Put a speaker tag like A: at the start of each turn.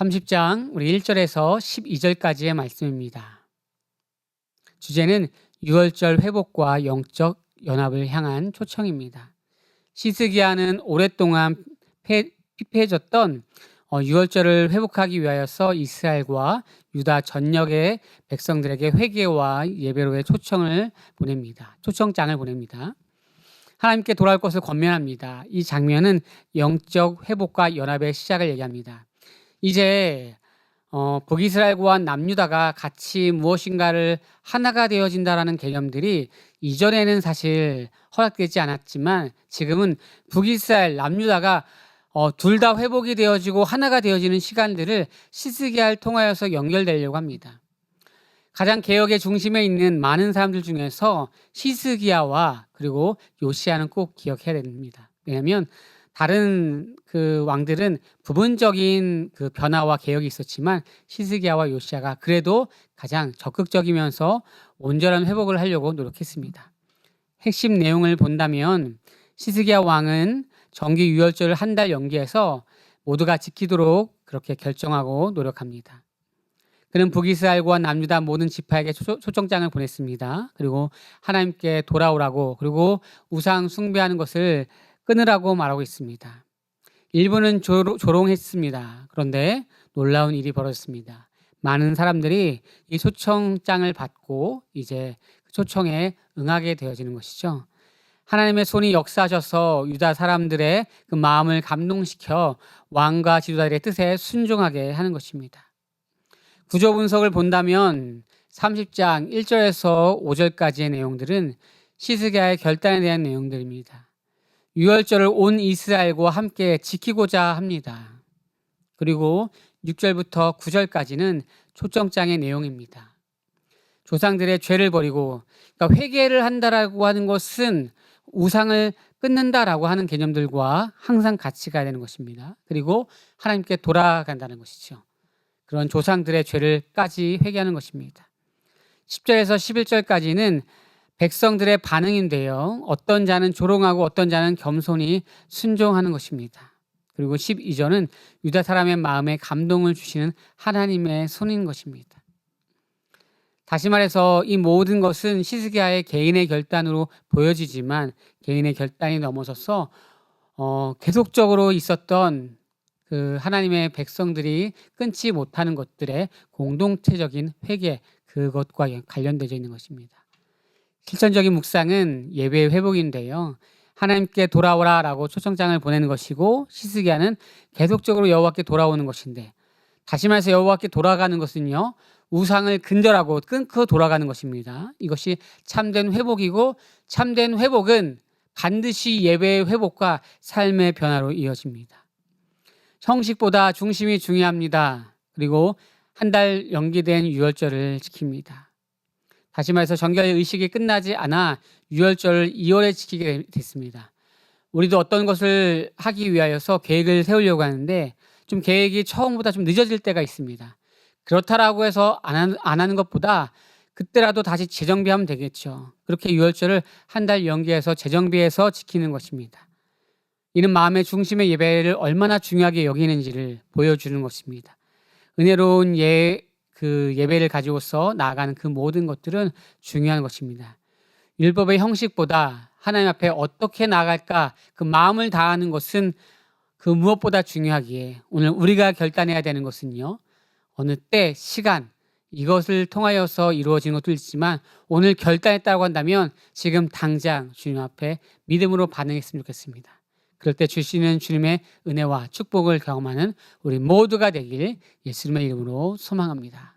A: 30장 우리 1절에서 12절까지의 말씀입니다. 주제는 6월절 회복과 영적 연합을 향한 초청입니다. 시스기야는 오랫동안 패- 피폐해졌던 어, 6월절을 회복하기 위하여서 이스라엘과 유다 전역의 백성들에게 회개와 예배로의 초청을 보냅니다. 초청장을 보냅니다. 하나님께 돌아올 것을 권면합니다. 이 장면은 영적 회복과 연합의 시작을 얘기합니다. 이제 어, 북이스라엘과 남유다가 같이 무엇인가를 하나가 되어진다라는 개념들이 이전에는 사실 허락되지 않았지만 지금은 북이스라엘, 남유다가 어, 둘 다 회복이 되어지고 하나가 되어지는 시간들을 시스기야를 통하여서 연결되려고 합니다. 가장 개혁의 중심에 있는 많은 사람들 중에서 시스기야와 그리고 요시야는 꼭 기억해야 됩니다. 왜냐하면 다른 그 왕들은 부분적인 그 변화와 개혁이 있었지만 시스기야와 요시야가 그래도 가장 적극적이면서 온전한 회복을 하려고 노력했습니다. 핵심 내용을 본다면 시스기야 왕은 정기 유월절을 한 달 연기해서 모두가 지키도록 그렇게 결정하고 노력합니다. 그는 북이스라엘과 남유다 모든 지파에게 초- 초청장을 보냈습니다. 그리고 하나님께 돌아오라고 그리고 우상 숭배하는 것을 끊으라고 말하고 있습니다. 조로- 조롱했습니다. 그런데 놀라운 일이 벌어졌습니다. 많은 사람들이 이 초청장을 받고 이제 그 초청에 응하게 되어지는 것이죠. 하나님의 손이 역사하셔서 유다 사람들의 그 마음을 감동시켜 왕과 지도자들의 뜻에 순종하게 하는 것입니다. 구조 분석을 본다면 30장 1절에서 5절까지의 내용들은 시스기야의 결단에 대한 내용들입니다. 유월절을 온 이스라엘과 함께 지키고자 합니다. 그리고 6절부터 9절까지는 초청장의 내용입니다. 조상들의 죄를 버리고 그러니까 회개를 한다라고 하는 것은 우상을 끊는다라고 하는 개념들과 항상 같이 가야 되는 것입니다. 그리고 하나님께 돌아간다는 것이죠. 그런 조상들의 죄를까지 회개하는 것입니다. 10절에서 11절까지는 백성들의 반응인데요. 어떤 자는 조롱하고 어떤 자는 겸손히 순종하는 것입니다. 그리고 12절은 유다 사람의 마음에 감동을 주시는 하나님의 손인 것입니다. 다시 말해서 이 모든 것은 시스기야의 개인의 결단으로 보여지지만 개인의 결단이 넘어서서 어, 계속적으로 있었던 그 하나님의 백성들이 끊지 못하는 것들의 공동체적인 회개 그것과 관련되어 있는 것입니다. 실천적인 묵상은 예배의 회복인데요. 하나님께 돌아오라 라고 초청장을 보내는 것이고 시스기야는 계속적으로 여호와께 돌아오는 것인데 다시 말해서 여호와께 돌아가는 것은요. 우상을 근절하고 끊고 돌아가는 것입니다. 이것이 참된 회복이고 참된 회복은 반드시 예배의 회복과 삶의 변화로 이어집니다. 형식보다 중심이 중요합니다. 그리고 한 달 연기된 유월절을 지킵니다. 다시 말해서 정결 의식이 끝나지 않아 유월절을 2월에 지키게 됐습니다. 우리도 어떤 것을 하기 위하여서 계획을 세우려고 하는데 좀 계획이 처음보다 좀 늦어질 때가 있습니다. 그렇다라고 해서 안 안 하는 것보다 그때라도 다시 재정비하면 되겠죠. 그렇게 유월절을 한 달 연기해서 재정비해서 지키는 것입니다. 이는 마음의 중심의 예배를 얼마나 중요하게 여기는지를 보여주는 것입니다. 은혜로운 예, 그 예배를 가지고서 나아가는 그 모든 것들은 중요한 것입니다. 율법의 형식보다 하나님 앞에 어떻게 나아갈까 그 마음을 다하는 것은 그 무엇보다 중요하기에 오늘 우리가 결단해야 되는 것은요. 어느 때, 시간, 이것을 통하여서 이루어진 것도 있지만 오늘 결단했다고 한다면 지금 당장 주님 앞에 믿음으로 반응했으면 좋겠습니다. 그럴 때 주시는 주님의 은혜와 축복을 경험하는 우리 모두가 되길 예수님의 이름으로 소망합니다.